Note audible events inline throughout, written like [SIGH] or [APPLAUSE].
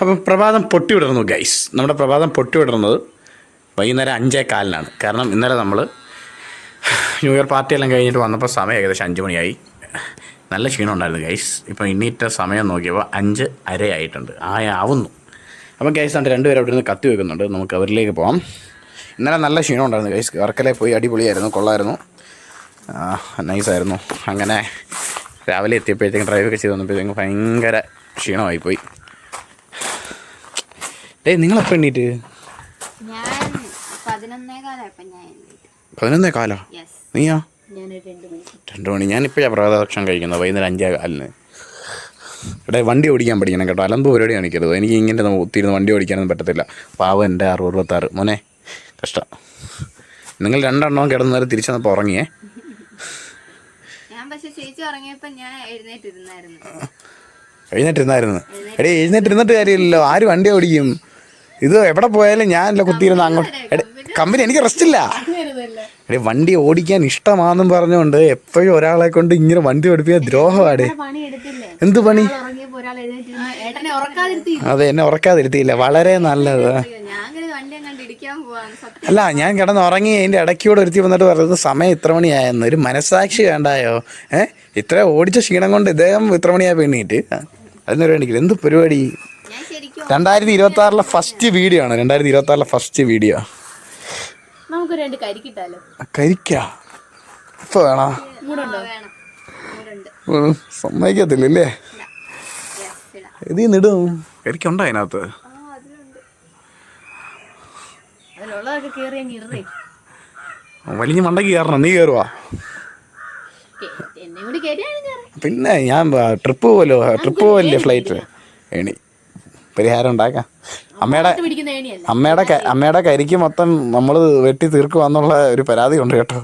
അപ്പം പ്രഭാതം പൊട്ടിവിടുന്നു ഗൈസ് നമ്മുടെ പ്രഭാതം പൊട്ടിവിടുന്നത് വൈകുന്നേരം അഞ്ചേ കാലിനാണ്. കാരണം ഇന്നലെ നമ്മൾ ന്യൂ ഇയർ പാർട്ടിയെല്ലാം കഴിഞ്ഞിട്ട് വന്നപ്പോൾ സമയം ഏകദേശം അഞ്ച് മണിയായി. നല്ല ക്ഷീണം ഉണ്ടായിരുന്നു ഗൈസ് ഇപ്പം ഇന്നീറ്റ സമയം നോക്കിയപ്പോൾ അഞ്ച് അരയായിട്ടുണ്ട് ആയാവുന്നു അപ്പം ഗൈസ് കണ്ട് രണ്ടുപേരും അവിടെ നിന്ന് കത്തി വെക്കുന്നുണ്ട്. നമുക്ക് അവരിലേക്ക് പോകാം ഇന്നലെ നല്ല ക്ഷീണം ഉണ്ടായിരുന്നു ഗൈസ് വർക്കലെ പോയി അടിപൊളിയായിരുന്നു കൊള്ളായിരുന്നു. നൈസായിരുന്നു അങ്ങനെ രാവിലെ എത്തിയപ്പോഴത്തേക്കും ഡ്രൈവൊക്കെ ചെയ്ത് വന്നപ്പോഴത്തേക്കും ഭയങ്കര ക്ഷീണമായി പോയി ഏയ് നിങ്ങളെപ്പോൾ എണ്ണീറ്റ്? പതിനൊന്നേ കാലാ? നീയോ? രണ്ട് മണി. ഞാനിപ്പോഴാണ് പ്രഭാതഭക്ഷണം കഴിക്കുന്നത് വൈകുന്നേരം അഞ്ചേ കാലിന്. ഇവിടെ വണ്ടി ഓടിക്കാൻ പഠിക്കണം കേട്ടോ. അലമ്പ് പരിപാടി കാണിക്കരുത്. എനിക്ക് ഇങ്ങനെ നമ്മൾ ഒത്തിരുന്ന് വണ്ടി ഓടിക്കാനൊന്നും പറ്റത്തില്ല. പാവം എന്റെ അറുപത് അറുപത്താറ് മോനെ കഷ്ടം. നിങ്ങൾ രണ്ടെണ്ണവും കിടന്നേരം നേരം ഉറങ്ങിയേ? ഞാൻ ഉറങ്ങിയേ എഴുന്നേറ്റിരുന്നായിരുന്നു. എടേ എഴുന്നേറ്റിരുന്നിട്ട് കാര്യമില്ലല്ലോ. ആര് വണ്ടി ഓടിക്കും? ഇത് എവിടെ പോയാലും ഞാൻ ഞാനല്ല കുത്തിയിരുന്ന അങ്ങോട്ട് കമ്പനി എനിക്ക് റെസ്റ്റ് ഇല്ല എടേ വണ്ടി ഓടിക്കാൻ ഇഷ്ടമാണെന്നും പറഞ്ഞുകൊണ്ട് എപ്പോഴും ഒരാളെ കൊണ്ട് ഇങ്ങനെ വണ്ടി ഓടിപ്പിക്കാൻ ദ്രോഹമാടേ. എന്ത് പണി? അതെ എന്നെ ഉറക്കാതിരുത്തിയില്ല. വളരെ നല്ലത്. അല്ല ഞാൻ കിടന്ന് ഉറങ്ങി അതിന്റെ ഇടയ്ക്കൂടെ ഒരുത്തി വന്നിട്ട് പറയുന്നത് സമയം ഇത്ര മണിയായെന്ന്. ഒരു മനസാക്ഷി വേണ്ടായോ? ഏഹ് ഇത്ര ഓടിച്ച ക്ഷീണം കൊണ്ട് ഇദ്ദേഹം ഇത്ര മണിയായി പെണ്ണീട്ട് അതിനൊരു വേണ്ടിക്കില്ല. എന്ത് പരിപാടി? രണ്ടായിരത്തി ഇരുപത്തി ആറിലെ ഫസ്റ്റ് വീഡിയോ ആണ്. രണ്ടായിരത്തി ഇരുപത്തി ആറിലെ ഫസ്റ്റ് വീഡിയോ നമുക്ക് രണ്ട് കരിക്കിട്ടാലോ കരിക്ക? ഇപ്പൊ വേണോ? സമ്മതിക്കത്തില്ലല്ലേ? ഇത് നിടും കരിക്കുണ്ടോ അതിനകത്ത്? വലിഞ്ഞ് മണ്ടയ്ക്ക് കയറണം. നീ കയറുവാ. പിന്നെ ഞാൻ ട്രിപ്പ് പോലോ ട്രിപ്പ് പോവല്ലേ ഫ്ലൈറ്റ് എണി. പരിഹാരം ഉണ്ടാക്കാം. അമ്മയുടെ പിടിക്കുന്ന ഏണിയല്ല? അമ്മയുടെ അമ്മയുടെ കരിക്ക് മൊത്തം നമ്മൾ വെട്ടി തീർക്കുവാന്നുള്ള ഒരു പരാതി ഉണ്ട് കേട്ടോ.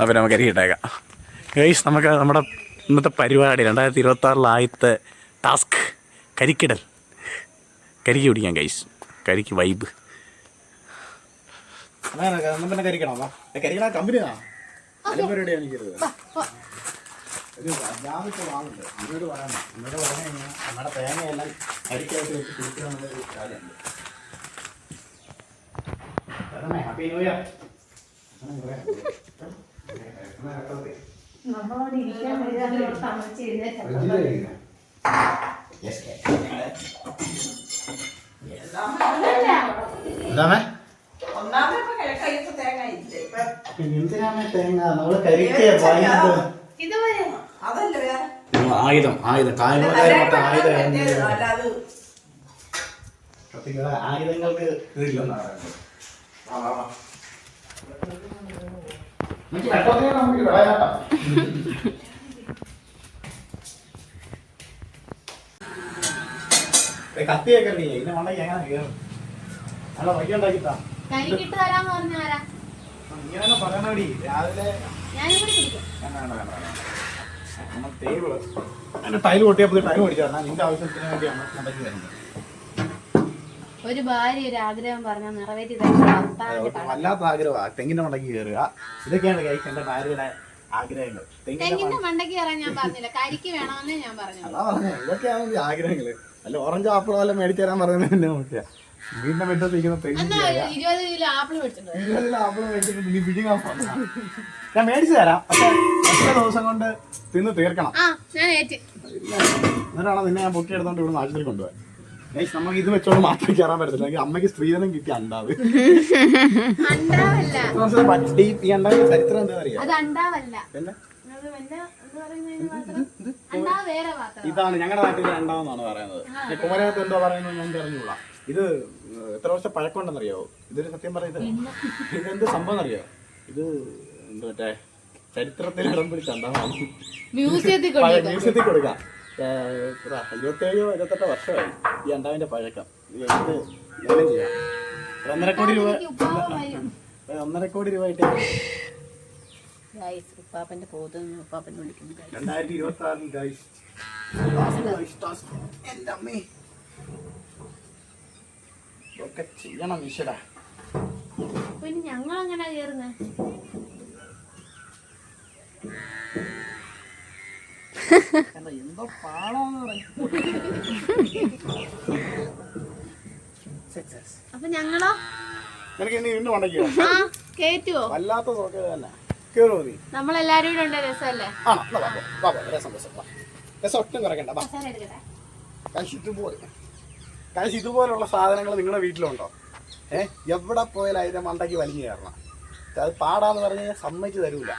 അപ്പം നമുക്ക് കരിക്ക് ഇട്ടേക്കാം. ഗൈസ് നമുക്ക് നമ്മുടെ ഇന്നത്തെ പരിപാടി രണ്ടായിരത്തി ഇരുപത്തി ആറിൽ ആദ്യത്തെ ടാസ്ക് കരിക്കിടൽ. കരിക്ക് പിടിക്കാം ഗൈസ് കരിക്ക് വൈബ് പിന്നെ കരിക്കണോ കരിക്കണ കമ്പനിയാ പരിപാടി എനിക്കരുത് ഒരു ജാമിക്ക് വാങ്ങുന്നുണ്ട് എന്നോട് പറയണം. എന്നോട് പറഞ്ഞു കഴിഞ്ഞാൽ നമ്മുടെ തേങ്ങയെല്ലാം അരിക്കായിട്ട് വെച്ച് കുടിക്കണമെന്നൊരു കാര്യമുണ്ട്. new year. Yes, yes. എന്താമേ എന്തിനാമേ തേങ്ങ നമ്മൾ കരിക്ക് വാങ്ങിയത് ഇതുവരെ ആയുധം ആയുധം. മൊത്തം ആയുധം ആയുധങ്ങൾക്ക് ഇതില്ലെന്നാണ് കത്തിയൊക്കെ നീ ഇതിന്റെ മണ്ടയ്ക്ക് എങ്ങനെ കയറും? നല്ല വൈകി ഉണ്ടാക്കിത്താ. കരിക്കിട്ട് തരാന്ന് നീ തന്നെ പറയണടി. രാവിലെ നമ്മൾ ടേബിൾ അതിന്റെ ടൈൽ പൊട്ടിയപ്പോൾ നിന്റെ ആവശ്യത്തിന് വേണ്ടിയാണ് ഒരു ഭാര്യ ഒരു ആഗ്രഹം പറഞ്ഞാൽ നിറവേറ്റി. വല്ലാത്ത ആഗ്രഹമാണ് തെങ്ങിന്റെ മണ്ടയ്ക്ക് കയറുക ഇതൊക്കെയാണ് എന്റെ ഭാര്യയുടെ ആഗ്രഹങ്ങൾ. തെങ്ങിന്റെ മണ്ടയ്ക്ക് കയറാൻ ഞാൻ പറഞ്ഞില്ല. കരിക്ക് വേണമെന്നേ ഞാൻ പറഞ്ഞു അതാ പറഞ്ഞത്. ഇതൊക്കെയാണ് ആഗ്രഹങ്ങൾ. അല്ല ഓറഞ്ച് ആപ്പിളോ അല്ല മേടിച്ചു തരാൻ പറയുന്നത് നോക്കിയാ വീടിന്റെ മുറ്റത്തിരിക്കുന്ന ഇരുപത് കിലോ ആപ്പിൾ മേടിച്ചിട്ടുണ്ട്. ഇരുപതിൽ ആപ്പിൾ വെച്ചിട്ട് നീ പിടിക്കാൻ പോകണ്ട. ഞാൻ മേടിച്ചു തരാം. പക്ഷെ എത്ര ദിവസം കൊണ്ട് തിന്ന് തീർക്കണം. ആ ഞാൻ ഏറ്റ്. എന്നിട്ടാണ് നിന്നെ ഞാൻ പൊക്കി എടുത്തോണ്ട് ഇവിടെ നാട്ടിൽ കൊണ്ടുപോയി? നമുക്ക് ഇത് വെച്ചോണ്ട് മാത്രം കയറാൻ പറ്റത്തില്ല. അമ്മയ്ക്ക് സ്ത്രീധനം കിട്ടി അണ്ടാവ്. ഈ അണ്ടാവിന്റെ ചരിത്രം എന്താ അറിയാം ഇതാണ് ഞങ്ങളുടെ നാട്ടിൽ അണ്ടാവെന്നാണ് പറയുന്നത്. കുമരകത്ത് എന്തോ പറയുന്നത് ഞാൻ അറിഞ്ഞൂടാ ഇത് എത്ര വർഷം പഴക്കമുണ്ടെന്നറിയാവോ? ഇതൊരു സത്യം പറയുന്നത് ഇതെന്ത് സംഭവം അറിയോ ഇത് എന്താ മറ്റേ ചരിത്രത്തിൽ ഇടം പിടിച്ചുണ്ടാവും മ്യൂസിയത്തിൽ കൊടുക്കാം? ഇരുപത്തേഴോ ഇരുപത്തെട്ടോ വർഷമായി ഈ അണ്ടാവിന്റെ പഴക്കം. ഇത് ലേലം ചെയ്യാം. ഒന്നര കോടി രൂപ ഒന്നര കോടി രൂപ ആയിട്ട് ഉപ്പാപ്പന്റെ ഉപ്പാപ്പനെ വിളിക്കുന്നു. രണ്ടായിരത്തി ഇരുപത്തി ആറിൽ ഗൈസ് എന്റെ അമ്മേ. ഒക്കെ ചെയ്യണം ഈശ്വര. പിന്നെ ഞങ്ങൾ എങ്ങനെ കയറുന്നേ എന്തോ അപ്പൊ ഞങ്ങളോ? ഇനി കേറ്റുവോ? വല്ലാത്ത തന്നെ. നീ? നമ്മളെല്ലാരും കൂടെ ഉണ്ട് രസമല്ലേ? രസം രസം രസം ഒട്ടും കുറയ്ക്കണ്ട വാ. കഴിച്ചിട്ട് പോരെ കാശ് കാശ് ഇതുപോലുള്ള സാധനങ്ങൾ നിങ്ങളുടെ വീട്ടിലുണ്ടോ? ഏഹ് എവിടെ പോയാലും അതിന്റെ മണ്ടയ്ക്ക് വലിഞ്ഞു കയറണം. അത് പാടാന്ന് പറഞ്ഞു കഴിഞ്ഞാൽ സമ്മതിച്ച് തരൂല.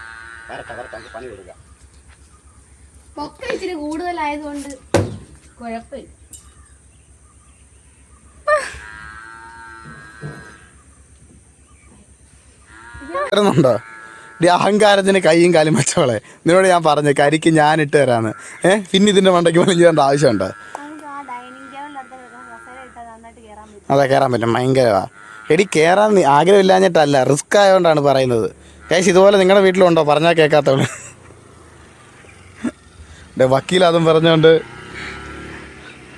വരട്ടെ വരട്ടെ നമുക്ക് പണി കൊടുക്കാം. പൊക്ക ഇച്ചിരി കൂടുതലായതുകൊണ്ട് കുഴപ്പമില്ല. വരുന്നുണ്ടോ ഈ അഹങ്കാരത്തിന് കൈയും കാലും വെച്ചോളെ നിന്നോട് ഞാൻ പറഞ്ഞു കരിക്ക് ഞാൻ ഇട്ട് തരാന്ന്. ഏഹ് പിന്നെ ഇതിന്റെ മണ്ടയ്ക്ക് വലിഞ്ഞു തരേണ്ട ആവശ്യമുണ്ടോ നമുക്ക് ആ ഡൈനിങ് ടേബിളിന്റെ അടുത്ത് കസേര ഇട്ടാൽ നന്നായിട്ട് കയറാൻ പറ്റും അതെ കയറാൻ പറ്റും. ഭയങ്കരമാണ് എടി കയറാൻ ആഗ്രഹമില്ലാഞ്ഞിട്ടല്ല റിസ്ക് ആയതുകൊണ്ടാണ് പറയുന്നത്. കേസ് ഇതുപോലെ നിങ്ങളുടെ വീട്ടിലുണ്ടോ? പറഞ്ഞാൽ കേൾക്കാത്തവൾ എന്റെ വക്കീൽ അതും പറഞ്ഞുകൊണ്ട്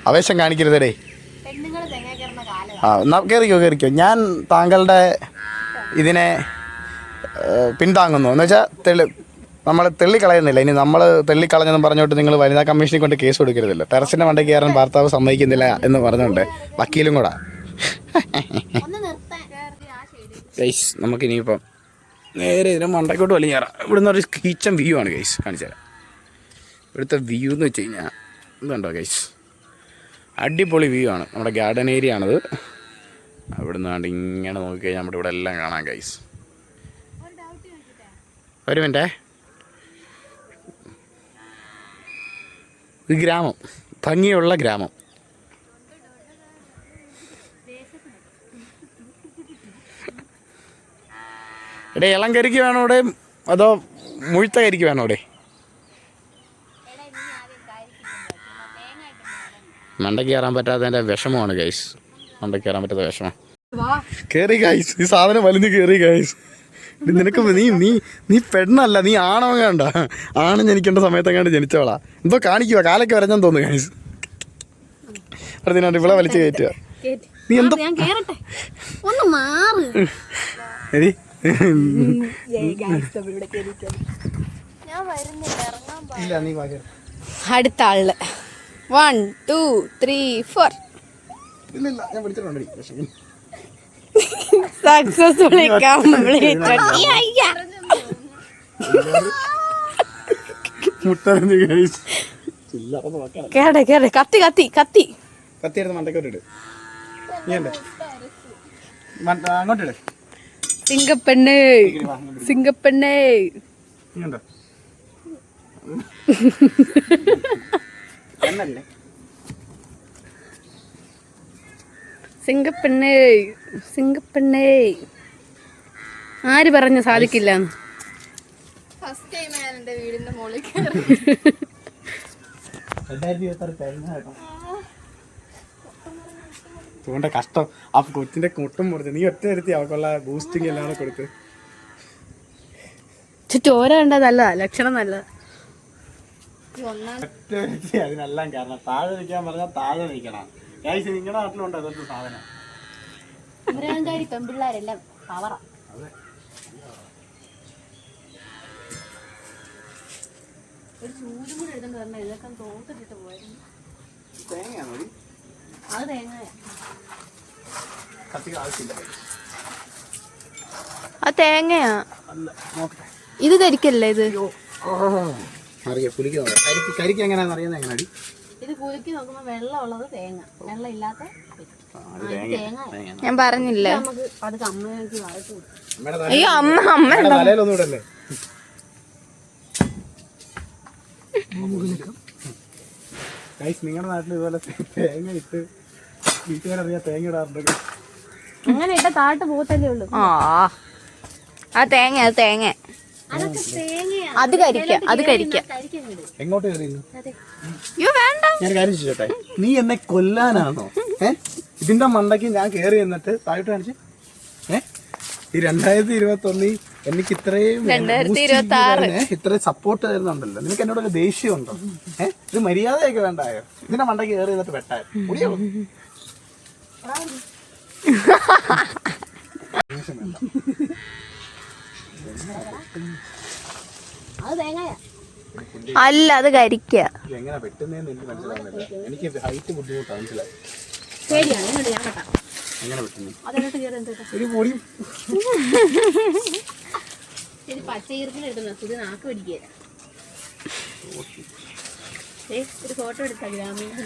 ആവേശം കാണിക്കരുതടേ. കാലം ആ എന്നാ കയറിക്കോ കയറിക്കോ ഞാൻ താങ്കളുടെ ഇതിനെ പിന്താങ്ങുന്നു എന്ന് വെച്ചാൽ തെളി നമ്മൾ തെള്ളിക്കളയുന്നില്ല. ഇനി നമ്മൾ തെള്ളിക്കളഞ്ഞെന്ന് പറഞ്ഞോട്ട് നിങ്ങൾ വനിതാ കമ്മീഷനിൽ കൊണ്ട് കേസ് കൊടുക്കരുതല്ലോ. ടെറസിന്റെ മണ്ടയ്ക്ക് കയറാൻ ഭർത്താവ് സമ്മതിക്കുന്നില്ല എന്ന് പറഞ്ഞുകൊണ്ട് വക്കീലും കൂടാ. ഗൈസ് നമുക്ക് ഇനിയിപ്പം നേരെ ഇതിന് മണ്ടക്കോട്ട് വലിയ കയറാം ഇവിടുന്ന് ഒരു കീച്ചൻ വ്യൂ ആണ് ഗൈസ് കാണിച്ചു തരാം. ഇവിടുത്തെ വ്യൂ എന്ന് വെച്ച് കഴിഞ്ഞാൽ ഇതുണ്ടോ ഗൈസ് അടിപൊളി വ്യൂ ആണ്. നമ്മുടെ ഗാർഡൻ ഏരിയ ആണത്. അവിടെ കണ്ട് ഇങ്ങനെ നോക്കിക്കഴിഞ്ഞാൽ നമ്മുടെ ഇവിടെ എല്ലാം കാണാം ഗൈസ് ഒരു മിനിറ്റേ ഒരു ഗ്രാമം. ഭംഗിയുള്ള ഗ്രാമം. എടേ ഇളം കരിക്ക് വേണോ ഇവിടെ അതോ മുഴുത്ത കരിക്ക് വേണോ ഇവിടെ മണ്ടയ്ക്ക് കയറാൻ പറ്റാത്തതിന്റെ വിഷമമാണ് ഗൈസ് മണ്ടയ്ക്ക് കയറാൻ പറ്റാത്ത വിഷമം. കയറി ഗൈസ് ഈ സാധനം വലിഞ്ഞ് കയറി ഗൈസ് നിനക്ക് നീ നീ നീ പെണ്ണല്ല നീ ആണോ വേണ്ട ആണ് ജനിക്കേണ്ട സമയത്തെങ്ങാണ്ട് ജനിച്ചവളാ. എന്തോ കാണിക്കുക കാലൊക്കെ വരഞ്ഞെന്ന് തോന്നുന്നു ഗൈസ് അതിനാണ്ട് ഇവിടെ വലിച്ചു കയറ്റുക. നീ എന്തോ ഞാൻ കേറട്ടെ. ഒന്ന് മാറ്. അടുത്ത ആൾ one two three four successfully കേടെ കേടെ കത്തി കത്തി കത്തി. എടുത്ത് മണ്ടക്കോട്ടിട് അങ്ങോട്ടിട് സിംഗപ്പെണ്ണ് സിംഗപ്പെണ്ണ് സിംഗപ്പെണ്ണ് സിംഗപ്പെണ്ണ് ആര് പറഞ്ഞു സാധിക്കില്ല? ഫസ്റ്റ് ടൈം ഞാൻ എന്റെ വീടിന്റെ മുകളിൽ രണ്ടായിരത്തി ഇരുപത്തി ആറ് കഴിഞ്ഞ കേട്ടോ അതുകൊണ്ട് കഷ്ടം. ആ കൊച്ചിന്റെ മുട്ടും മുറിച്ച്. നീ ഒറ്റ വരുത്തി അവക്കുള്ള ബൂസ്റ്റിംഗ് എല്ലാം കൂടെ കൊടുത്ത് ചോര കണ്ട നല്ലതാ ലക്ഷണം നല്ലതാ ഒറ്റ വരുത്തി അതിനെല്ലാം കാരണം താഴെ നിൽക്കാൻ പറഞ്ഞാൽ താഴെ നിൽക്കണം. ഗൈസ് നിങ്ങളുടെ നാട്ടിലുണ്ടോ അതൊരു സാധനം? അമരാങ്കാരി പെമ്പിള്ളാരെല്ലാം പവറ ഒരു ചൂടും കൂടെ വരണം. ഇതൊക്കെ തോത്തിട്ടിട്ട് തേങ്ങയാണോ? അത് തേങ്ങ കത്തിക്ക് ആവശ്യമില്ല ആ തേങ്ങയാ? അല്ല നോക്കട്ടെ. ഇത് കരിക്കല്ലേ ഇത്? അറിയാം പുലിക്ക് നോക്കാം. കരിക്ക് കരിക്ക് എങ്ങനെയാണെന്ന് അറിയുന്നത് എങ്ങനെയാടി? ഇത് കുലുക്കി നോക്കുമ്പോ വെള്ളം ഉള്ളത് തേങ്ങ. വെള്ളം ഇല്ലാത്ത ഞാൻ പറഞ്ഞില്ലേ. അമ്മ അമ്മ തലയിലൊന്നും ഇടല്ലേ ഗൈസ് നിങ്ങളുടെ നാട്ടിൽ ഇതുപോലെ തേങ്ങ ഇട്ട് വീട്ടുകാരറിയാ തേങ്ങ ഇടാറുണ്ട്. അങ്ങനെ ഇട്ട താട്ട് പോത്തല്ലേ ഉള്ളൂ. ആ ആ തേങ്ങ അത് തേങ്ങ. അത് കരിക്ക അത് കരിക്ക. എങ്ങോട്ട് അയ്യോ വേണ്ട. ഞാൻ കാര്യം ചോട്ടെ നീ എന്നെ കൊല്ലാനാണോ? ഏ? ഇതിന്റെ മണ്ടയ്ക്ക് ഞാൻ കേറി എന്നിട്ട് താഴോട്ട് കാണിച്ച് ഏ? ഈ രണ്ടായിരത്തി ഇരുപത്തി ഒന്നിൽ എനിക്ക് ഇത്രയും രണ്ടായിരത്തി boost ഇരുപത്തി ആറ്. ചെയ്ത് ഇത്രയും സപ്പോർട്ട് തരുന്നുണ്ടല്ലോ. നിനക്ക് എന്നോട് ഒരു ദേഷ്യം ഉണ്ടോ ഏ? ഇത് മര്യാദയൊക്കെ വേണ്ടായോ? ഇതിന്റെ മണ്ടയ്ക്ക് കയറി എന്നിട്ട് വെട്ടായോ? മുടിയോ അല്ല അത് കരിക്ക. എങ്ങനെ വെട്ടുന്നതെന്ന് എനിക്ക് മനസ്സിലാവുന്നില്ല. എനിക്ക് ഹൈറ്റ് ബുദ്ധിമുട്ടാണ് മനസ്സിലായി? ശരിയാണ് ഞാൻ കേട്ടാ. അങ്ങനെ കയറി ഒരു പൊടി. ഇത് ഇത് നാക്ക് പിടിക്കുക ഒരു ഫോട്ടോ എടുത്താ ഗ്രാമീണ.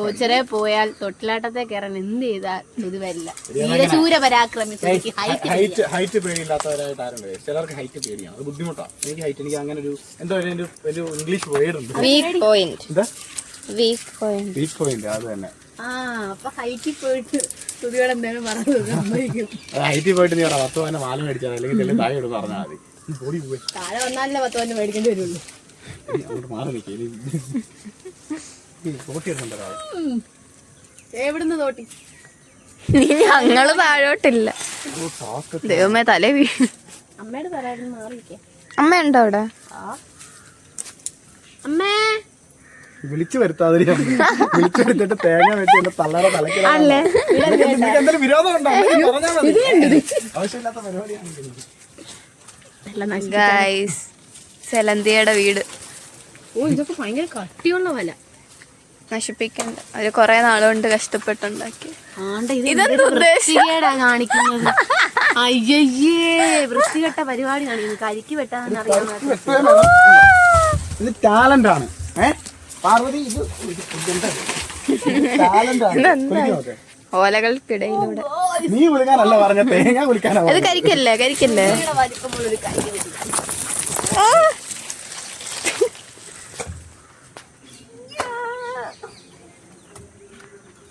ഓച്ചറെ പോയാൽ തൊട്ടിലാട്ടത്തെ കയറാൻ എന്ത് ചെയ്താൽ ഇത് വരില്ല വീരശൂര പരാക്രമി ഹൈറ്റ് ഹൈറ്റ് ഹൈറ്റ് പേടിയില്ലാത്തവരായിട്ട് ആരുണ്ട്? ചിലർക്ക് ഹൈറ്റ് പേടിയാണ്. അത് ബുദ്ധിമുട്ടാണ് എനിക്ക് ഹൈറ്റ് എനിക്ക് അങ്ങനെ ഒരു എന്തോ ഒരു ഒരു- ഒരു ഇംഗ്ലീഷ് വേർഡ് ഉണ്ട്. വീക്ക് പോയിന്റ് എന്താ? വീക്ക് പോയിന്റ് വീക്ക് പോയിന്റ് അത് തന്നെ. ആ അപ്പൊ ഹൈറ്റിൽ പോയിട്ട് നീ പത്ത് മാല മേടിച്ചാൽ അല്ലെങ്കിൽ താഴെ ഇടുന്ന് പറഞ്ഞാൽ മതി. താഴെ വന്നാലല്ലേ പത്ത് മേടിക്കേണ്ടി വരുള്ളൂ. അങ്ങോട്ട് മാറി നിൽക്കേ എവിടുന്ന് തോട്ടി? ഞങ്ങൾ താഴോട്ടില്ല. ദൈവമേ തല വീ അമ്മയുടെ തരായിരുന്നു മാറിയിരിക്കേ. അമ്മ ഉണ്ടോ അവിടെ? അമ്മേ. വിളിച്ചു വരുത്താതെ വിളിച്ചു വരുത്തിട്ട് തേങ്ങ വെച്ച് എന്റെ തലയ്ക്ക് എന്തെങ്കിലും വിരോധം ഉണ്ടോ? ആവശ്യമില്ലാത്ത പരിപാടിയാണ് എല്ലാം നശി- ഗൈസ് സെലന്തിയുടെ വീട്. ഓ ഇതൊക്കെ ഭയങ്കര കട്ടിയുള്ള വല. നശിപ്പിക്കണ്ട. അവർ കൊറേ നാളുകൊണ്ട് കഷ്ടപ്പെട്ടുണ്ടാക്കി. ഇത് ഇതെന്ത് കാണിക്കുന്നത്. അയ്യയ്യേ വൃത്തികെട്ട പരിപാടി കാണിക്കുന്നത് കരിക്ക് വെട്ടാന്ന് അറിയാൻ ഇത് ടാലന്റ് ആണ് പാർവതി ഇത് ഇത് ടാലന്റ്. ഓലകൾക്കിടയിലൂടെ. നീ വിളിക്കാനല്ല പറഞ്ഞ തേങ്ങ വിളിക്കാനാ അത് പറഞ്ഞത്. കരിക്കല്ലേ കരിക്കല്ലേ വലിപ്പമുള്ളൊരു കരിക്ക് വെട്ടി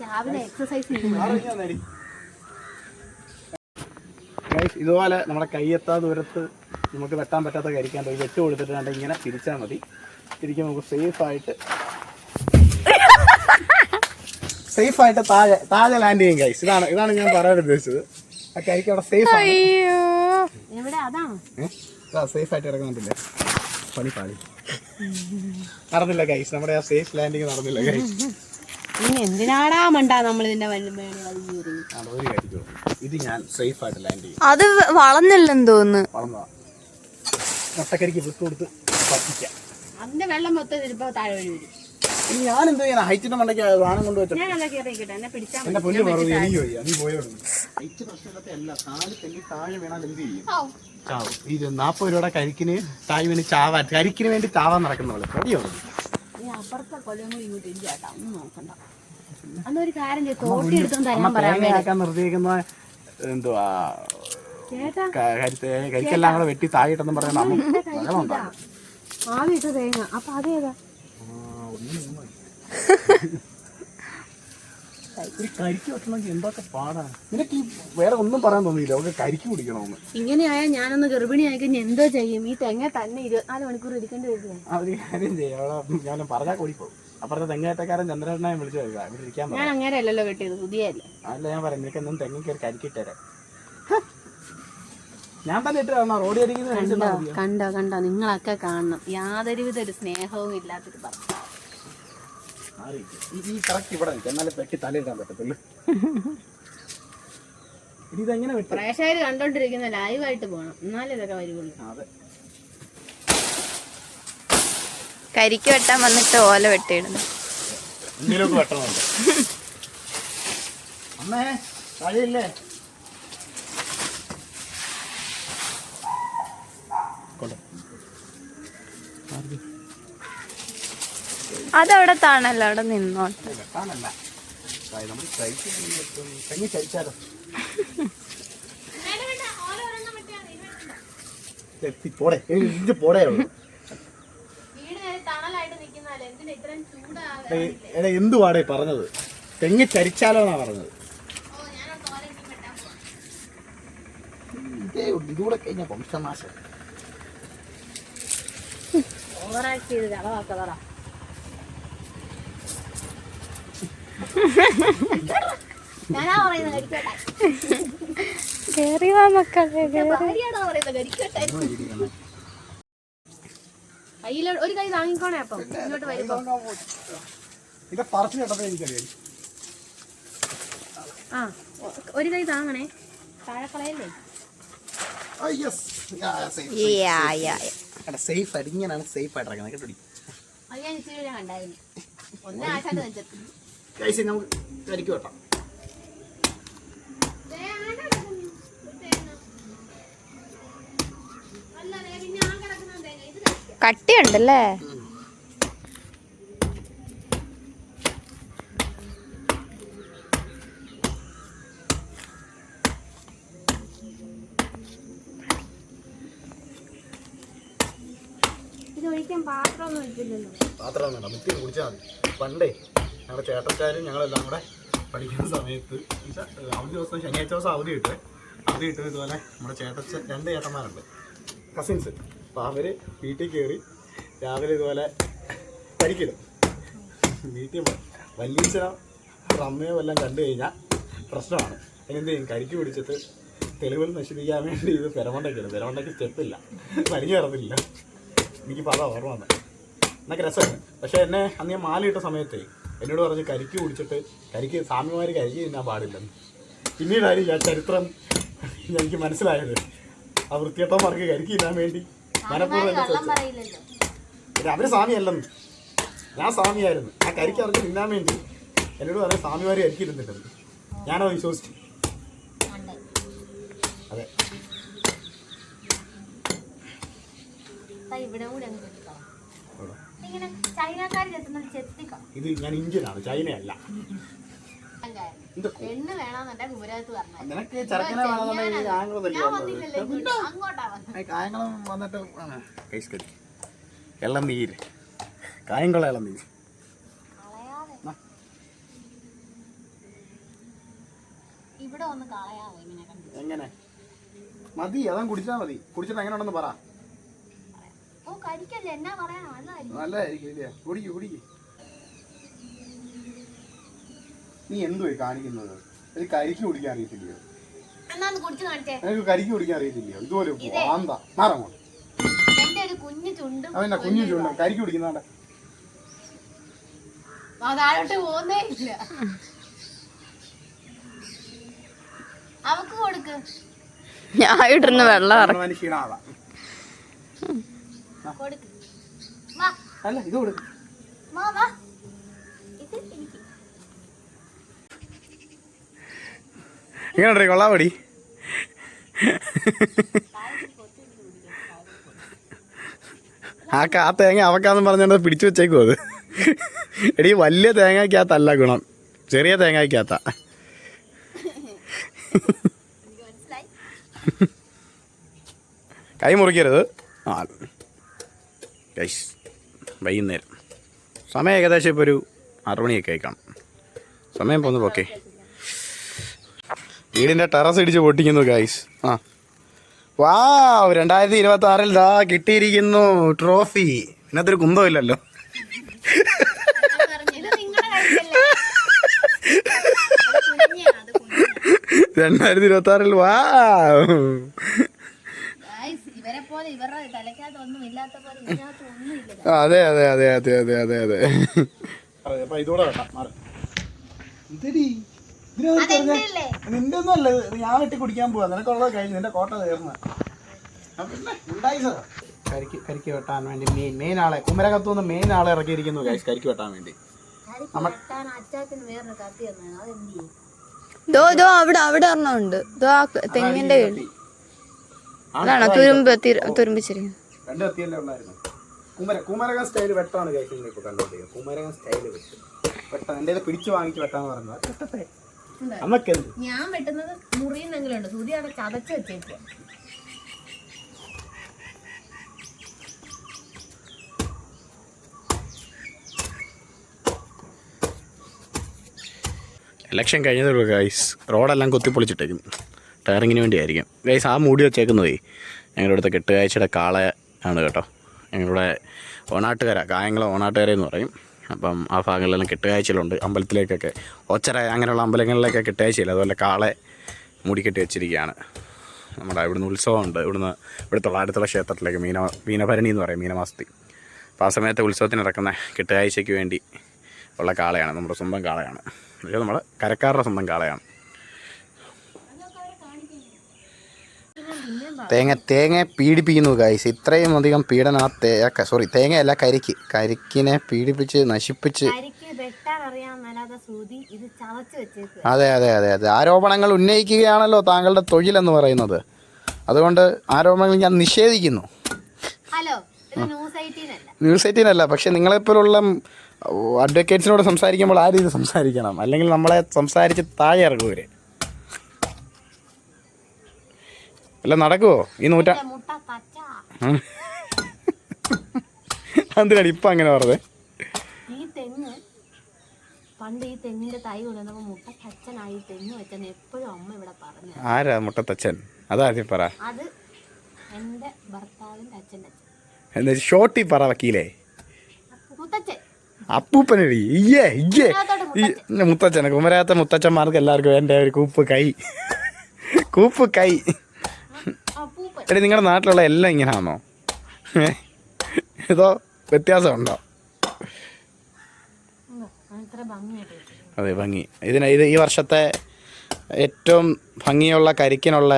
രാവിലെ എക്സസൈസ്. ഇതുപോലെ നമ്മുടെ കയ്യെത്താ ദൂരത്ത് നമുക്ക് വെട്ടാൻ പറ്റാത്ത കരിക്കാൻ പോയി വെട്ട് കൊടുത്തിട്ടുണ്ട് ഇങ്ങനെ തിരിച്ചാൽ മതി. തിരിക്കും നമുക്ക് സേഫ് ആയിട്ട് സേഫ് ആയിട്ട് താഴെ താഴെ ലാൻഡ് ചെയ്യും കൈസ് ഇതാണ് ഇതാണ് ഞാൻ പറയാൻ ഉദ്ദേശിച്ചത്. ആ കരിക്ക് അവിടെ സേഫ് ആണ്. സേഫ് ആയിട്ട് ഇറങ്ങുന്നുണ്ടല്ലേ പണി പാടി നടന്നില്ല കൈസ് നമ്മുടെ ആ സേഫ് ലാൻഡിങ് നടന്നില്ല ഗൈസ് എന്തിനാടാ മണ്ടാ നമ്മൾ ഇതിന്റെ ഇത് ഞാൻ സേഫ് ആയിട്ട് ലാൻഡ് ചെയ്യും. അത് വളർന്നില്ലെന്ന് തോന്നുന്നു. വളർന്നതാ. മുട്ടക്കരിക്ക് വിട്ട് കൊടുത്ത് പറ്റിക്കാം. അതിന്റെ വെള്ളം മൊത്തം ഇതിപ്പോ താഴെ വരും. ഇനി ഞാൻ എന്തോ ചെയ്യാൻ ഹൈറ്റിന്റെ മണ്ടയ്ക്ക് സാധനം കൊണ്ട് വെച്ചു. എന്റെ പൊന്നു പറഞ്ഞു എനിക്ക് വയ്യ. നീ പോയോളൂ ഹൈറ്റ് പ്രശ്നമില്ലാത്ത അല്ല കാൽ തെല്ലി താഴെ വീണാൽ എന്ത് ചെയ്യും? ചാവും. ഇത് നാപ്പത് രൂപയുടെ കരിക്കിന് താഴെ വീണ് ചാവാൻ കരിക്കിന് വേണ്ടി ചാവാൻ നടക്കുന്നവൾ. പൊടിയോ ഈ അപ്പുറത്തെ കൊല്ലം ഇങ്ങോട്ട് ഇങ്ങോട്ട് ഇല്ലാട്ടാ ഒന്നും നോക്കണ്ട. അന്നൊരു കാര്യം ചെയ്ത് തോട്ടി എടുത്തോണ്ട് തരാൻ പറയാൻ വേണ്ടി. നിർത്തിയേക്കുന്ന എന്തുവാ? ചേട്ടാ. ക- കരിത്തെ കരിക്കെല്ലാം കൂടെ വെട്ടി താഴെ ഇട്ടെന്ന് പറഞ്ഞാൽ നമ്മൾ ആവി ഇട്ട തേങ്ങ. അപ്പൊ അതേതാ [LAUGHS] കരിക്ക് വെട്ടണമെങ്കിൽ എന്തൊക്കെ പാടാണ് നിനക്ക് ഈ വേറെ ഒന്നും പറയാൻ തോന്നിയില്ല. അവർക്ക് കരിക്ക് കുടിക്കണമെന്ന് ഇങ്ങനെയായ ഞാനൊന്ന് ഗർഭിണിയായി കഴിഞ്ഞാൽ എന്തോ ചെയ്യും? ഈ തെങ്ങ തന്നെ ഇരുപത്തിനാല് മണിക്കൂർ ഇരിക്കേണ്ടി വരില്ലേ? ഒരു കാര്യം ചെയ്യാം. ഞാൻ പറഞ്ഞാൽ കൂടിപ്പോകും അപ്പുറത്തെ തെങ്ങേറ്റക്കാരൻ ചന്ദ്രനെ വിളിച്ചു വരുക ഇവിടെ ഇരിക്കാൻ ഞാൻ അങ്ങനെ അല്ലല്ലോ കെട്ടിയത് പുതിയല്ലേ അല്ല ഞാൻ പറയാം. നിനക്ക് എന്നും തെങ്ങി കയറി കരിക്കിട്ടേരാ ഞാൻ തന്നെ ഇട്ട് തരണോ റോഡി കണ്ടോ കണ്ടോ. നിങ്ങളൊക്കെ കാണണം. യാതൊരുവിധ ഒരു സ്നേഹവും ഇല്ലാത്തൊരു ഭർത്താവ്. ഈ കറക്റ്റ് ഇവിടെ നിൽക്കും. എന്നാലേ പെട്ടി തലയിടാൻ പറ്റത്തുള്ളൂ. ഇനി ഇതെങ്ങനെ വെട്ടി? പ്രേക്ഷകർ കണ്ടോണ്ടിരിക്കുന്ന ലൈവായിട്ട് പോകണം എന്നാലേ ഇതൊക്കെ വരുള്ളൂ അതെ. കരിക്ക് വെട്ടാൻ വന്നിട്ട് ഓല വെട്ടിയിടുന്നു. വെട്ടണമുണ്ട്. അമ്മേ കഴിയില്ലേ? കൊണ്ട് അതവിടെ താണല്ലോ അവിടെ നിന്നോട്ടെ ഇത് എന്തുവാടേ പറഞ്ഞത്? തെങ്ങി ചരിച്ചാലോ എന്നാ പറഞ്ഞത്. ഇതേ. ഇതുകൂടെ കഴിഞ്ഞ വംശനാശം. ഓവറാക്ട് ചെയ്ത് കളവാക്കതാ കേറി. വാ മക്കളെ കയ്യിലോ ഒരു കൈ താങ്ങിക്കോണേ അപ്പം. ഇങ്ങോട്ട് വരുമ്പോ. ആ ഒരു കൈ താങ്ങണേ. താഴെക്കളയല്ലേ സേഫ് ആയിട്ട് ഇങ്ങനെയാണ് സേഫ് ആയിട്ട് ഇറങ്ങുന്നത്. കേട്ടോ നെഞ്ചത്ത്. ഗൈസ് നമുക്ക് കരിക്ക് വെട്ടാം. കട്ടിയുണ്ടല്ലേ? ഇത് ഒഴിക്കാൻ പാത്രമൊന്നും വെച്ചില്ലല്ലോ പാത്രം മുത്തി കുടിച്ചാൽ മതി. പണ്ടേ ഞങ്ങളുടെ ചേട്ടച്ചാരും ഞങ്ങളെല്ലാം കൂടെ പഠിക്കുന്ന സമയത്ത് അവധി ദിവസം ശനിയാഴ്ച ദിവസം അവധി കിട്ടുക അവധി കിട്ടും ഇതുപോലെ നമ്മുടെ ചേട്ടച്ച രണ്ട് ചേട്ടന്മാരുണ്ട്. കസിൻസ് അപ്പോൾ അവർ വീട്ടിൽ കയറി രാവിലെ ഇതുപോലെ കരിക്കിടും വീട്ടിൽ വല്യച്ഛനോ അമ്മയോ എല്ലാം കണ്ടു കഴിഞ്ഞാൽ പ്രശ്നമാണ്. അതിനെന്ത് ചെയ്യും? കരിക്ക് പിടിച്ചിട്ട് തെളിവുകൾ നശിപ്പിക്കാൻ വേണ്ടി ഇത് പെരമണ്ടയ്ക്ക് ഇടും പെരമണ്ടയ്ക്ക് സ്റ്റെപ്പില്ല. വലിഞ്ഞു കയറുന്നില്ല എനിക്ക് പല ഓർമ്മ വന്നത് എന്നൊക്കെ രസമാണ് പക്ഷേ എന്നെ അന്ന് ഞാൻ മാലയിട്ട സമയത്തേ എന്നോട് പറഞ്ഞ് കരിക്ക് കുടിച്ചിട്ട് കരിക്ക് സ്വാമിമാർ കരിക്ക് തിന്നാൻ പാടില്ലെന്ന് പിന്നീടായി ഞാൻ ചരിത്രം എനിക്ക് മനസ്സിലായത്. ആ വൃത്തിയട്ടന്മാർക്ക് കരിക്ക് തിന്നാൻ വേണ്ടി മനഃപൂർവം അവർ സ്വാമിയല്ലെന്ന്. ഞാൻ സ്വാമിയായിരുന്നു. ആ കരിക്ക് അവർക്ക് തിന്നാൻ വേണ്ടി എന്നോട് പറയാൻ സ്വാമിമാർ കരിക്ക് ഇരുന്നിട്ടുണ്ട് ഞാനത് വിശ്വസിച്ചു. അതെ. ഇവിടെ കൂടി ഇങ്ങനെ ചൈനക്കാർ ചെത്തുന്നത് ചെത്തിക്കളാം ഇത് ഞാൻ ഇന്ത്യനാണ് ചൈനയല്ല. എന്തൊക്കെ പെണ്ണ് വേണമെന്നുണ്ടെങ്കിൽ കുമരകത്ത് പറഞ്ഞാൽ നിനക്ക് ചെറുക്കനെ വേണമെന്നുണ്ടെങ്കിൽ ഞാൻ ഇങ്ങോട്ട്. അങ്ങോട്ടാ വന്നത്. കായംകുളം വന്നിട്ട് കൈസ് കരി എള്ളം നീര്. കായംകുളം എള്ളം നീര്. കളയാതെ. ഇവിടെ ഒന്ന് കളയാവോ ഇങ്ങനെ കണ്ടു? എങ്ങനെ? മതി അതാ കുടിച്ചാ മതി. കുടിച്ചിട്ട് എങ്ങനെ ഉണ്ടെന്ന് പറ ഓ കരിക്കല്ലേ എന്നാ പറയാ നല്ലതായിരിക്കും. നല്ലതായിരിക്കും ഇല്ലേ? കുടിക്ക് കുടിക്ക്. നീ എന്തുവായി കാണിക്കുന്നത്? ഒരു കരിക്ക് കുടിക്കാൻ അറിയത്തില്ലയോ? എനിക്ക് കരിക്ക് കുടിക്കാൻ അറിയത്തില്ലയോ? ഇതുപോലെ ആന്ത. മാറങ്ങോ എന്റെ ഒരു കുഞ്ഞു ചുണ്ടും അവന്റെ കുഞ്ഞു ചൂണ്ട? കരിക്ക് കുടിക്കുന്നാണ്ട്. താഴോട്ട് പോകുന്നേ ഇല്ല. അവക്ക് കൊടുക്ക്. ഞാൻ ഇടുന്ന വെള്ളം മനുഷ്യനാളാ അല്ല ഇത് കൊടുക്കും. ഇങ്ങനെ കൊള്ളാമടി ആ കാ തേങ്ങ അവക്കാന്ന് പറഞ്ഞത് പിടിച്ചു വെച്ചേക്കും അത്. എടി വലിയ തേങ്ങയ്ക്കകത്തല്ല ഗുണം. ചെറിയ തേങ്ങയ്ക്കകത്ത. കൈ മുറിക്കരുത്. ആ. ഗൈസ് വൈകുന്നേരം. സമയം ഏകദേശം ഇപ്പോൾ ഒരു ആറുമണിയൊക്കെ ആയി കാണും. സമയം പോന്നു ഓക്കെ വീടിന്റെ ടെറസ് ഇടിച്ച് പൊട്ടിക്കുന്നു ഗൈസ് ആ. വാ രണ്ടായിരത്തി ഇരുപത്തി ആറിൽ ദാ കിട്ടിയിരിക്കുന്നു ട്രോഫി. ഇതിനകത്തൊരു കുന്തമില്ലല്ലോ. രണ്ടായിരത്തി ഇരുപത്തി ആറിൽ വാ ഇവരെ പോലെ ഇവരുടെ തലക്കകത്ത് ഒന്നും ഇല്ലാത്ത പോലെ [LAUGHS] ഇതിനകത്ത് ഒന്നും ഇല്ല അതെ അതെ അതെ അതെ അതെ അതെ. അതെ ഇതോടെ നിന്റെ ഒന്നും അല്ല ഞാൻ വെട്ടി കുടിക്കാൻ പോവാ. നിനക്കുള്ളത് കഴിഞ്ഞു നിന്റെ കോട്ട തീർന്ന. കരിക്ക് കരിക്ക് വെട്ടാൻ വേണ്ടി മെയിൻ മെയിൻ ആളെ കുമരകത്തുനിന്ന് മെയിൻ ആളെ ഇറക്കിയിരിക്കുന്നു ഗൈസ് കരിക്ക് വെട്ടാൻ വേണ്ടി. ദോ ദോ അവിടെ അവിടെ ഒരെണ്ണം ഉണ്ട്. ദോ ആ തെങ്ങിന്റെ കീഴിൽ. അതാണോ? തുരുമ്പ് തിര- തുരുമ്പിച്ചിരിക്കുന്നത് രണ്ട് കത്തിയല്ലേ ഉള്ളായിരുന്നു. കുമര കുമരകം സ്റ്റൈൽ വെട്ടാണ് ഗൈസ് കുമരകം സ്റ്റൈൽ വെട്ട്. വെട്ടാൻ എന്റെ പിടിച്ച് വാങ്ങിച്ച് വെട്ടാന്ന് പറഞ്ഞത്. വെട്ടത്തെ അമ്മക്കെന്ത്? ഞാൻ വെട്ടുന്നത് മുറിയുന്നെങ്കിലും ഉണ്ട് സുതി അവിടെ ചതച്ച് വെച്ചേക്കുക ഇലക്ഷൻ കഴിഞ്ഞതുള്ളൂ ഗൈസ് റോഡെല്ലാം കുത്തിപ്പൊളിച്ചിട്ടേക്കും ടയറിങ്ങിന് വേണ്ടിയായിരിക്കും. ഗൈസ് ആ മൂടി വെച്ചേക്കുന്നതേ ഞങ്ങളുടെ അടുത്ത കെട്ടുകാഴ്ചയുടെ കാള ആണ് കേട്ടോ. ഞങ്ങളുടെ ഓണാട്ടുകര കായംകുളം ഓണാട്ടുകര എന്ന് പറയും. അപ്പം ആ ഭാഗങ്ങളിലെല്ലാം കെട്ടുകാഴ്ചകളുണ്ട്. അമ്പലത്തിലേക്കൊക്കെ ഒച്ചര അങ്ങനെയുള്ള അമ്പലങ്ങളിലൊക്കെ കെട്ടുകാഴ്ചയില്ല. അതുപോലെ കാളെ മൂടിക്കെട്ടി വെച്ചിരിക്കുകയാണ്. നമ്മുടെ ഇവിടുന്ന് ഉത്സവമുണ്ട്. ഇവിടുന്ന് ഇവിടുത്തുള്ള അടുത്തുള്ള ക്ഷേത്രത്തിലേക്ക് മീന മീനഭരണി എന്ന് പറയും മീനമാസത്തി അപ്പോൾ ആ സമയത്ത് ഉത്സവത്തിന് നടക്കുന്ന കെട്ടുകാഴ്ചയ്ക്ക് വേണ്ടി ഉള്ള കാളയാണ്. നമ്മുടെ സ്വന്തം കാളയാണ്. പക്ഷേ നമ്മൾ കരക്കാരുടെ സ്വന്തം കാളയാണ്. തേങ്ങ തേങ്ങ പീഡിപ്പിക്കുന്നു ഗൈസ് ഇത്രയും അധികം പീഡന ആ തേ സോറി തേങ്ങയല്ല കരിക്ക്. കരിക്കിനെ പീഡിപ്പിച്ച് നശിപ്പിച്ച്. അതെ അതെ അതെ അതെ. ആരോപണങ്ങൾ ഉന്നയിക്കുകയാണല്ലോ താങ്കളുടെ തൊഴിലെന്ന് പറയുന്നത്. അതുകൊണ്ട് ആരോപണങ്ങൾ ഞാൻ നിഷേധിക്കുന്നു. ന്യൂസ് ഐറ്റീനല്ല ന്യൂസ് എയ്റ്റീനല്ല പക്ഷെ നിങ്ങളെപ്പോലുള്ള അഡ്വക്കേറ്റ്സിനോട് സംസാരിക്കുമ്പോൾ ആ രീതി സംസാരിക്കണം. അല്ലെങ്കിൽ നമ്മളെ സംസാരിച്ച് താഴെ ഇറങ്ങുവരെ. അല്ല നടക്കുവോ? ഈ നൂറ്റാ എന്തിനാണ് ഇപ്പം അങ്ങനെ പറഞ്ഞത് ഈ തെങ്ങ് പണ്ട് ഈ തെങ്ങിന്റെ തൈ കൊണ്ടുവന്നപ്പോ മുട്ട തച്ചനായി തെങ്ങ് വെച്ചെന്ന് എപ്പോഴും അമ്മ ഇവിടെ പറഞ്ഞു ആരാ മുട്ടത്തച്ഛൻ അതാദ്യം പറ. അത് എന്റെ ഭർത്താവിന്റെ അച്ഛന്റെ അച്ഛൻ. എന്താ ഷോർട്ടി പറ വക്കീലേ. മുത്തച്ഛൻ. അപ്പൂപ്പനടി. ഇയ്യേ ഇയ്യേ. മുത്തച്ഛന് കുമരാത്ത മുത്തച്ഛന്മാർക്ക് എല്ലാവർക്കും എന്റെ ഒരു കൂപ്പ് കൈ. കൂപ്പ് കൈ. എടി നിങ്ങളുടെ നാട്ടിലുള്ള എല്ലാം ഇങ്ങനെയാണോ ഏതോ ഇതോ വ്യത്യാസമുണ്ടോ? അതെ ഭംഗി. ഇതിന് ഇത് ഈ വർഷത്തെ ഏറ്റവും ഭംഗിയുള്ള കരിക്കിനുള്ള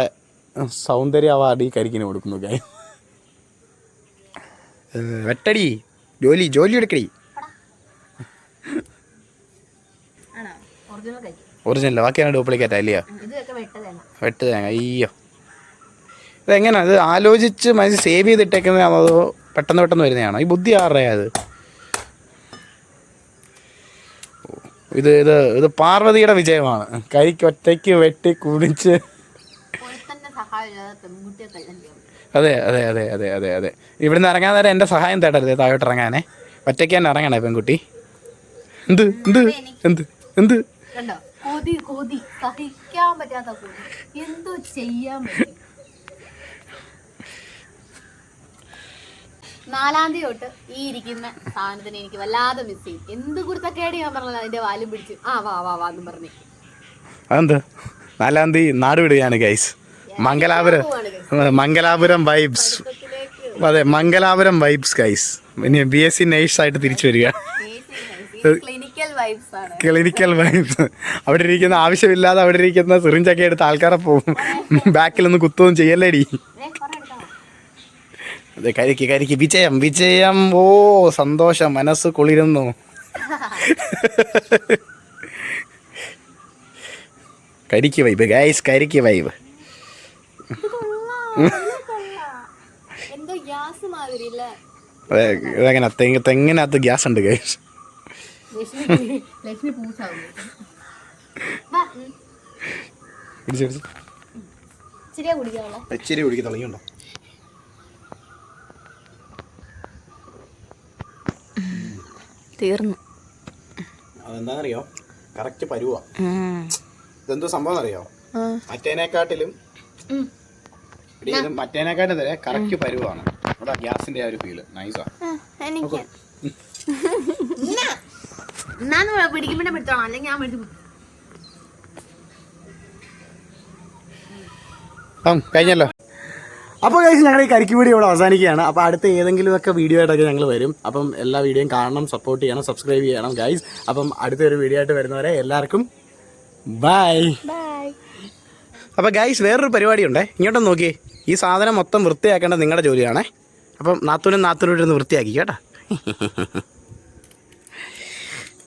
സൗന്ദര്യ അവാർഡ് ഈ കരിക്കിന് കൊടുക്കുന്നു കൈ വെട്ടടി. ജോലി ജോലി എടുക്കടി. ഒറിജിനൽ ബാക്കിയാണ് ഡ്യൂപ്ലിക്കേറ്റ് അല്ലയോ ഇതൊക്കെ വെട്ടതേങ്ങ. വെട്ട് തേങ്ങ അയ്യോ. ഇതെങ്ങനെയാണ് ഇത് ആലോചിച്ച് മനസ്സിൽ സേവ് ചെയ്തിട്ടേക്കുന്നതാണോ അതോ പെട്ടെന്ന് പെട്ടെന്ന് വരുന്നതാണോ? ഈ ബുദ്ധി ആരുടെയാ അത് ഇത് ഇത് ഇത് പാർവതിയുടെ വിജയമാണ്. കൈക്ക് ഒറ്റയ്ക്ക് വെട്ടി കുടിച്ച് അതെ അതെ അതെ അതെ അതെ അതെ. ഇവിടുന്ന് ഇറങ്ങാൻ നേരം എന്റെ സഹായം തേടരുത് താഴോട്ട് ഇറങ്ങാനേ. ഒറ്റയ്ക്ക് തന്നെ ഇറങ്ങണേ പെൺകുട്ടി. എന്ത് എന്ത് എന്ത് എന്ത്? കൊതി കൊതി. സഹിക്കാൻ പറ്റാത്ത എന്തോ ചെയ്യാൻ പറ്റും. നാലാം തീയതി തൊട്ട് ഈ ഇരിക്കുന്ന സാധനത്തിന് എനിക്ക് വല്ലാതെ മിസ് ചെയ്യും. എന്ത് കുരുത്തക്കേട് ഞാൻ പറഞ്ഞത്? അതിന്റെ വാലും പിടിച്ച് ആ വാ വാ വാ എന്ന് പറഞ്ഞു അതെന്ത്? നാലാം തീയതി നാട് വിടുകയാണ് ഗൈസ് മംഗലാപുരം മംഗലാപുരം വൈബ്സ് അതെ മംഗലാപുരം വൈബ്സ് ഗൈസ് ഇനി ബി എസ് സി നേഴ്സായിട്ട് തിരിച്ചു വരിക. ക്ലിനിക്കൽ വൈബ്സ് അവിടെ ഇരിക്കുന്ന ആവശ്യമില്ലാതെ അവിടെ ഇരിക്കുന്ന സിറിഞ്ചൊക്കെ എടുത്ത് ആൾക്കാരെ പോകും ബാക്കിലൊന്നും കുത്തുകയും ചെയ്യല്ലേടി. കരിക്ക് കരിക്ക്. വിജയം വിജയം. ഓ സന്തോഷം. മനസ്സ് കുളിരുന്നു. കരിക്ക് വൈബ് ഗൈസ് കരിക്ക് വൈബ് അതെ ഇതെങ്ങനെ തെങ്ങ് തെങ്ങിനകത്ത് ഗ്യാസ് ഉണ്ട് ഗൈസ് ഇച്ചിരി കുടിക്കാൻ പൂച്ചാവും വാ, ഉം. പിടിച്ച് പിടിച്ച് ഇച്ചിരിയാ കുടിക്കാനുള്ള ഇച്ചിരി കുടിക്ക് തുടങ്ങിയുണ്ടോ തീർന്നു. അതെന്താണെന്നറിയോ? കറക്റ്റ് പരുവ. ഇതെന്തോ സംഭവം അറിയോ. മറ്റേനെക്കാട്ടിലും മറ്റേനെക്കാട്ടിലും തരെ കറക്റ്റ് പരുവാണ്. ഇവിടെ ഗ്യാസിന്റെ ആ ഒരു ഫീൽ നൈസാ എനിക്ക്. എന്നാന്ന് പിടിക്കുമ്പോഴേ പിടിച്ചോളാം. അല്ലെങ്കിൽ ഞാൻ കഴിഞ്ഞല്ലോ. അപ്പോൾ കഴിച്ച് ഞങ്ങളുടെ ഈ കരിക്ക് വീഡിയോ ഇവിടെ അവസാനിക്കുകയാണ്. അപ്പോൾ അടുത്ത ഏതെങ്കിലും ഒക്കെ വീഡിയോ ആയിട്ടൊക്കെ ഞങ്ങൾ വരും. അപ്പം എല്ലാ വീഡിയോയും കാണണം സപ്പോർട്ട് ചെയ്യണം സബ്സ്ക്രൈബ് ചെയ്യണം ഗൈസ് അപ്പം അടുത്തൊരു വീഡിയോ ആയിട്ട് വരുന്നവരെ എല്ലാവർക്കും ബൈ അപ്പോൾ ഗൈസ് വേറൊരു പരിപാടി ഉണ്ടേ ഇങ്ങോട്ടൊന്ന് നോക്കിയേ. ഈ സാധനം മൊത്തം വൃത്തിയാക്കേണ്ടത് നിങ്ങളുടെ ജോലിയാണേ. അപ്പം നാത്തൂനും നാത്തൂനും ഇരുന്ന് വൃത്തിയാക്കി കേട്ടോ. [LAUGHS]